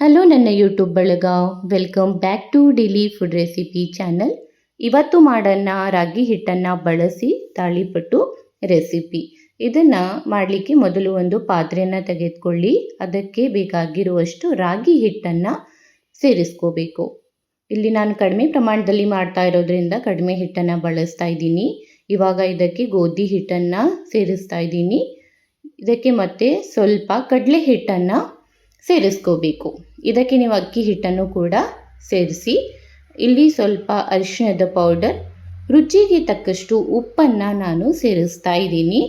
Hello ನನ್ನ YouTube ಬಳಗ welcome back to daily food recipe channel. ಇವತ್ತು ಮಾಡೋಣ ರಾಗಿ ಹಿಟ್ಟನ್ನು ಬಳಸಿ ತಾಳಿಪಟ್ಟು ರೆಸಿಪಿ. ಇದನ್ನು ಮಾಡಲಿಕ್ಕೆ ಮೊದಲು ಒಂದು ಪಾತ್ರೆಯನ್ನು ತೆಗೆದುಕೊಳ್ಳಿ. ಅದಕ್ಕೆ ಬೇಕಾಗಿರುವಷ್ಟು ರಾಗಿ ಹಿಟ್ಟನ್ನು ಸೇರಿಸ್ಕೋಬೇಕು. ಇಲ್ಲಿ ನಾನು ಕಡಿಮೆ ಪ್ರಮಾಣದಲ್ಲಿ ಮಾಡ್ತಾ ಇರೋದ್ರಿಂದ ಕಡಿಮೆ ಹಿಟ್ಟನ್ನು ಬಳಸ್ತಾ ಇದ್ದೀನಿ. ಇವಾಗ ಇದಕ್ಕೆ ಗೋಧಿ ಹಿಟ್ಟನ್ನು ಸೇರಿಸ್ತಾ ಇದ್ದೀನಿ. ಇದಕ್ಕೆ ಮತ್ತೆ ಸ್ವಲ್ಪ ಕಡಲೆ ಹಿಟ್ಟನ್ನು ಸೇರಿಸ್ಕೋಬೇಕು. ಇದಕ್ಕೆ ನೀವು ಅಕ್ಕಿ ಹಿಟ್ಟನ್ನು ಕೂಡ ಸೇರಿಸಿ, ಇಲ್ಲಿ ಸ್ವಲ್ಪ ಅರಿಶಿಣದ ಪೌಡರ್ ರುಚಿಗೆ ತಕ್ಕಷ್ಟು ಉಪ್ಪನ್ನು ನಾನು ಸೇರಿಸ್ತಾ ಇದ್ದೀನಿ.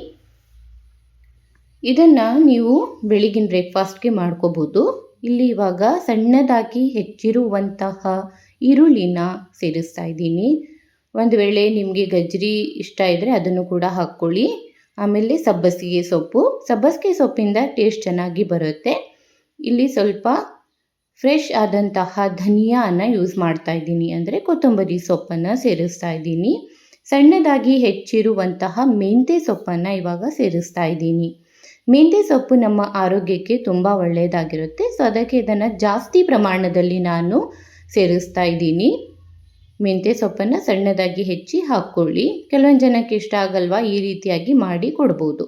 ಇದನ್ನು ನೀವು ಬೆಳಗಿನ ಬ್ರೇಕ್ಫಾಸ್ಟ್ಗೆ ಮಾಡ್ಕೋಬೋದು. ಇಲ್ಲಿ ಇವಾಗ ಸಣ್ಣದಾಗಿ ಹೆಚ್ಚಿರುವಂತಹ ಈರುಳ್ಳಿನ ಸೇರಿಸ್ತಾ ಇದ್ದೀನಿ. ಒಂದು ವೇಳೆ ನಿಮಗೆ ಗಜ್ಜರಿ ಇಷ್ಟ ಇದ್ದರೆ ಅದನ್ನು ಕೂಡ ಹಾಕ್ಕೊಳ್ಳಿ. ಆಮೇಲೆ ಸಬ್ಬಸಿಗೆ ಸೊಪ್ಪು. ಸಬ್ಬಸಿಗೆ ಸೊಪ್ಪಿಂದ ಟೇಸ್ಟ್ ಚೆನ್ನಾಗಿ ಬರುತ್ತೆ. ಇಲ್ಲಿ ಸ್ವಲ್ಪ ಫ್ರೆಶ್ ಆದಂತಹ ಧನಿಯಾನ ಯೂಸ್ ಮಾಡ್ತಾ ಇದ್ದೀನಿ. ಅಂದರೆ ಕೊತ್ತಂಬರಿ ಸೊಪ್ಪನ್ನು ಸೇರಿಸ್ತಾ ಇದ್ದೀನಿ. ಸಣ್ಣದಾಗಿ ಹೆಚ್ಚಿರುವಂತಹ ಮೆಂತೆ ಸೊಪ್ಪನ್ನು ಇವಾಗ ಸೇರಿಸ್ತಾ ಇದ್ದೀನಿ. ಮೆಂತೆ ಸೊಪ್ಪು ನಮ್ಮ ಆರೋಗ್ಯಕ್ಕೆ ತುಂಬ ಒಳ್ಳೆಯದಾಗಿರುತ್ತೆ ಸೊ ಅದಕ್ಕೆ ಇದನ್ನು ಜಾಸ್ತಿ ಪ್ರಮಾಣದಲ್ಲಿ ನಾನು ಸೇರಿಸ್ತಾ ಇದ್ದೀನಿ. ಮೆಂತೆ ಸೊಪ್ಪನ್ನು ಸಣ್ಣದಾಗಿ ಹೆಚ್ಚಿ ಹಾಕ್ಕೊಳ್ಳಿ. ಕೆಲವೊಂದು ಜನಕ್ಕೆ ಇಷ್ಟ ಆಗಲ್ವಾ ಈ ರೀತಿಯಾಗಿ ಮಾಡಿ ಕೊಡ್ಬೋದು.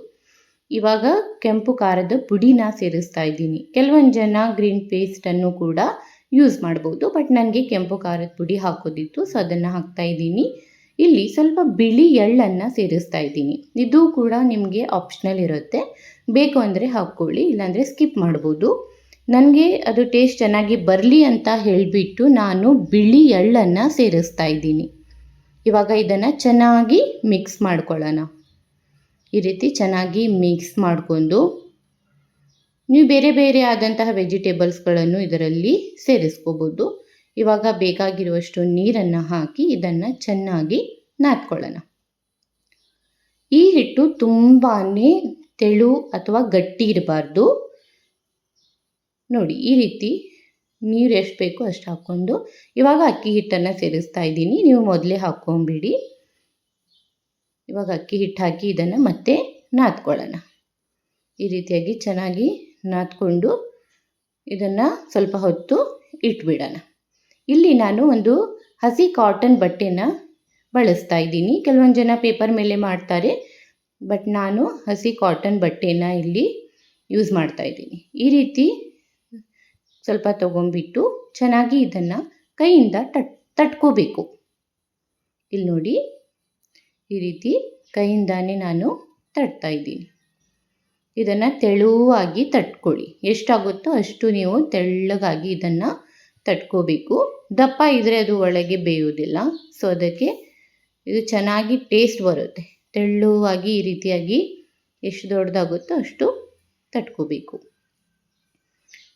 ಇವಾಗ ಕೆಂಪು ಖಾರದ ಪುಡಿನ ಸೇರಿಸ್ತಾ ಇದ್ದೀನಿ. ಕೆಲವೊಂದು ಜನ ಗ್ರೀನ್ ಪೇಸ್ಟನ್ನು ಕೂಡ ಯೂಸ್ ಮಾಡ್ಬೋದು, ಬಟ್ ನನಗೆ ಕೆಂಪು ಖಾರದ ಪುಡಿ ಹಾಕೋದಿತ್ತು, ಸೊ ಅದನ್ನು ಹಾಕ್ತಾ ಇದ್ದೀನಿ. ಇಲ್ಲಿ ಸ್ವಲ್ಪ ಬಿಳಿ ಎಳ್ಳನ್ನು ಸೇರಿಸ್ತಾ ಇದ್ದೀನಿ. ಇದು ಕೂಡ ನಿಮಗೆ ಆಪ್ಷನಲ್ ಇರುತ್ತೆ. ಬೇಕು ಅಂದರೆ ಹಾಕ್ಕೊಳ್ಳಿ, ಇಲ್ಲಾಂದರೆ ಸ್ಕಿಪ್ ಮಾಡ್ಬೋದು. ನನಗೆ ಅದು ಟೇಸ್ಟ್ ಚೆನ್ನಾಗಿ ಬರಲಿ ಅಂತ ಹೇಳಿಬಿಟ್ಟು ನಾನು ಬಿಳಿ ಎಳ್ಳನ್ನು ಸೇರಿಸ್ತಾ ಇದ್ದೀನಿ. ಇವಾಗ ಇದನ್ನು ಚೆನ್ನಾಗಿ ಮಿಕ್ಸ್ ಮಾಡ್ಕೊಳ್ಳೋಣ. ಈ ರೀತಿ ಚೆನ್ನಾಗಿ ಮಿಕ್ಸ್ ಮಾಡಿಕೊಂಡು ನೀವು ಬೇರೆ ಬೇರೆ ಆದಂತಹ ವೆಜಿಟೇಬಲ್ಸ್ಗಳನ್ನು ಇದರಲ್ಲಿ ಸೇರಿಸ್ಕೋಬೋದು. ಇವಾಗ ಬೇಕಾಗಿರುವಷ್ಟು ನೀರನ್ನು ಹಾಕಿ ಇದನ್ನು ಚೆನ್ನಾಗಿ ನಾದ್ಕೊಳ್ಳೋಣ. ಈ ಹಿಟ್ಟು ತುಂಬಾ ತೆಳು ಅಥವಾ ಗಟ್ಟಿ ಇರಬಾರ್ದು. ನೋಡಿ, ಈ ರೀತಿ ನೀರು ಎಷ್ಟು ಬೇಕೋ ಅಷ್ಟು ಹಾಕ್ಕೊಂಡು ಇವಾಗ ಅಕ್ಕಿ ಹಿಟ್ಟನ್ನು ಸೇರಿಸ್ತಾ ಇದ್ದೀನಿ. ನೀವು ಮೊದಲೇ ಹಾಕ್ಕೊಂಬಿಡಿ. ಇವಾಗ ಅಕ್ಕಿ ಹಿಟ್ಟು ಹಾಕಿ ಇದನ್ನು ಮತ್ತೆ ನಾದ್ಕೊಳ್ಳೋಣ. ಈ ರೀತಿಯಾಗಿ ಚೆನ್ನಾಗಿ ನಾದ್ಕೊಂಡು ಇದನ್ನು ಸ್ವಲ್ಪ ಹೊತ್ತು ಇಟ್ಬಿಡೋಣ. ಇಲ್ಲಿ ನಾನು ಒಂದು ಹಸಿ ಕಾಟನ್ ಬಟ್ಟೆನ ಬಳಸ್ತಾ ಇದ್ದೀನಿ. ಕೆಲವೊಂದು ಜನ ಪೇಪರ್ ಮೇಲೆ ಮಾಡ್ತಾರೆ ಬಟ್ ನಾನು ಹಸಿ ಕಾಟನ್ ಬಟ್ಟೆನ ಇಲ್ಲಿ ಯೂಸ್ ಮಾಡ್ತಾ ಇದ್ದೀನಿ. ಈ ರೀತಿ ಸ್ವಲ್ಪ ತೊಗೊಂಬಿಟ್ಟು ಚೆನ್ನಾಗಿ ಇದನ್ನು ಕೈಯಿಂದ ತಟ್, ತಟ್ಕೋಬೇಕು. ಇಲ್ಲಿ ನೋಡಿ ಈ ರೀತಿ ಕೈಯಿಂದಾನೇ ನಾನು ತಟ್ತಾ ಇದ್ದೀನಿ. ಇದನ್ನು ತೆಳುವಾಗಿ ತಟ್ಕೊಳ್ಳಿ. ಎಷ್ಟಾಗುತ್ತೋ ಅಷ್ಟು ನೀವು ತೆಳ್ಳಗಾಗಿ ಇದನ್ನು ತಟ್ಕೋಬೇಕು. ದಪ್ಪ ಇದ್ದರೆ ಅದು ಒಳಗೆ ಬೇಯುವುದಿಲ್ಲ. ಸೊ ಅದಕ್ಕೆ ಇದು ಚೆನ್ನಾಗಿ ಟೇಸ್ಟ್ ಬರುತ್ತೆ. ತೆಳ್ಳುವಾಗಿ ಈ ರೀತಿಯಾಗಿ ಎಷ್ಟು ದೊಡ್ಡದಾಗುತ್ತೋ ಅಷ್ಟು ತಟ್ಕೋಬೇಕು.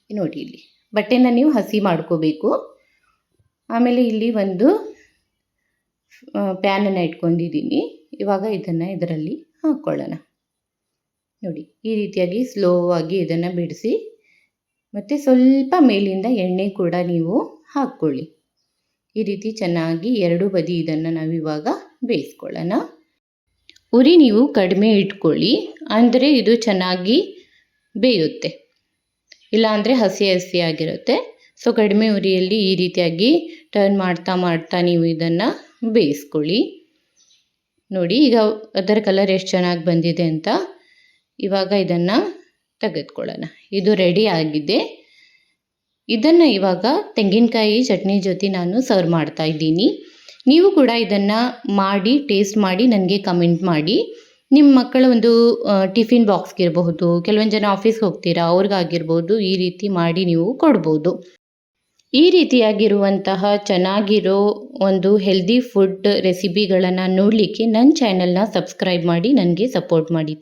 ನೋಡಿ ಇಲ್ಲಿ. ಬಟ್ಟೆನ ನೀವು ಹಸಿ ಮಾಡ್ಕೋಬೇಕು. ಆಮೇಲೆ ಇಲ್ಲಿ ಒಂದು ಪ್ಯಾನನ್ನು ಇಟ್ಕೊಂಡಿದ್ದೀನಿ. ಇವಾಗ ಇದನ್ನು ಇದರಲ್ಲಿ ಹಾಕ್ಕೊಳ್ಳೋಣ ನೋಡಿ, ಈ ರೀತಿಯಾಗಿ ಸ್ಲೋ ಆಗಿ ಇದನ್ನು ಬಿಡಿಸಿ, ಮತ್ತು ಸ್ವಲ್ಪ ಮೇಲಿಂದ ಎಣ್ಣೆ ಕೂಡ ನೀವು ಹಾಕ್ಕೊಳ್ಳಿ. ಈ ರೀತಿ ಚೆನ್ನಾಗಿ ಎರಡು ಬದಿ ಇದನ್ನು ನಾವು ಇವಾಗ ಬೇಯಿಸ್ಕೊಳ್ಳೋಣ. ಉರಿ ನೀವು ಕಡಿಮೆ ಇಟ್ಕೊಳ್ಳಿ, ಅಂದರೆ ಇದು ಚೆನ್ನಾಗಿ ಬೇಯುತ್ತೆ. ಇಲ್ಲಾಂದರೆ ಹಸಿ ಹಸಿ ಆಗಿರುತ್ತೆ. ಸೊ ಕಡಿಮೆ ಉರಿಯಲ್ಲಿ ಈ ರೀತಿಯಾಗಿ ಟರ್ನ್ ಮಾಡ್ತಾ ಮಾಡ್ತಾ ನೀವು ಇದನ್ನು ಬೇಯಿಸ್ಕೊಳ್ಳಿ. ನೋಡಿ, ಈಗ ಅದರ ಕಲರ್ ಎಷ್ಟು ಚೆನ್ನಾಗಿ ಬಂದಿದೆ ಅಂತ ಇವಾಗ ಇದನ್ನು ತೆಗೆದುಕೊಳ್ಳೋಣ. ಇದು ರೆಡಿ ಆಗಿದೆ. ಇದನ್ನು ಇವಾಗ ತೆಂಗಿನಕಾಯಿ ಚಟ್ನಿ ಜೊತೆ ನಾನು ಸರ್ವ್ ಮಾಡ್ತಾ ಇದ್ದೀನಿ. ನೀವು ಕೂಡ ಇದನ್ನು ಮಾಡಿ ಟೇಸ್ಟ್ ಮಾಡಿ, ನನಗೆ ಕಮೆಂಟ್ ಮಾಡಿ. ನಿಮ್ಮ ಮಕ್ಕಳ ಒಂದು ಟಿಫಿನ್ ಬಾಕ್ಸ್ಗಿರಬಹುದು ಕೆಲವೊಂದು ಜನ ಆಫೀಸ್ಗೆ ಹೋಗ್ತೀರಾ ಅವ್ರಿಗಾಗಿರ್ಬೋದು ಈ ರೀತಿ ಮಾಡಿ ನೀವು ಕೊಡ್ಬೋದು. ಈ ರೀತಿಯಾಗಿರುವಂತಹ ಚೆನ್ನಾಗಿರೋ ಒಂದು ಹೆಲ್ದಿ ಫುಡ್ ರೆಸಿಪಿಗಳನ್ನು ನೋಡಲಿಕ್ಕೆ ನನ್ನ ಚಾನೆಲ್ನ ಸಬ್ಸ್ಕ್ರೈಬ್ ಮಾಡಿ ನನಗೆ ಸಪೋರ್ಟ್ ಮಾಡಿ.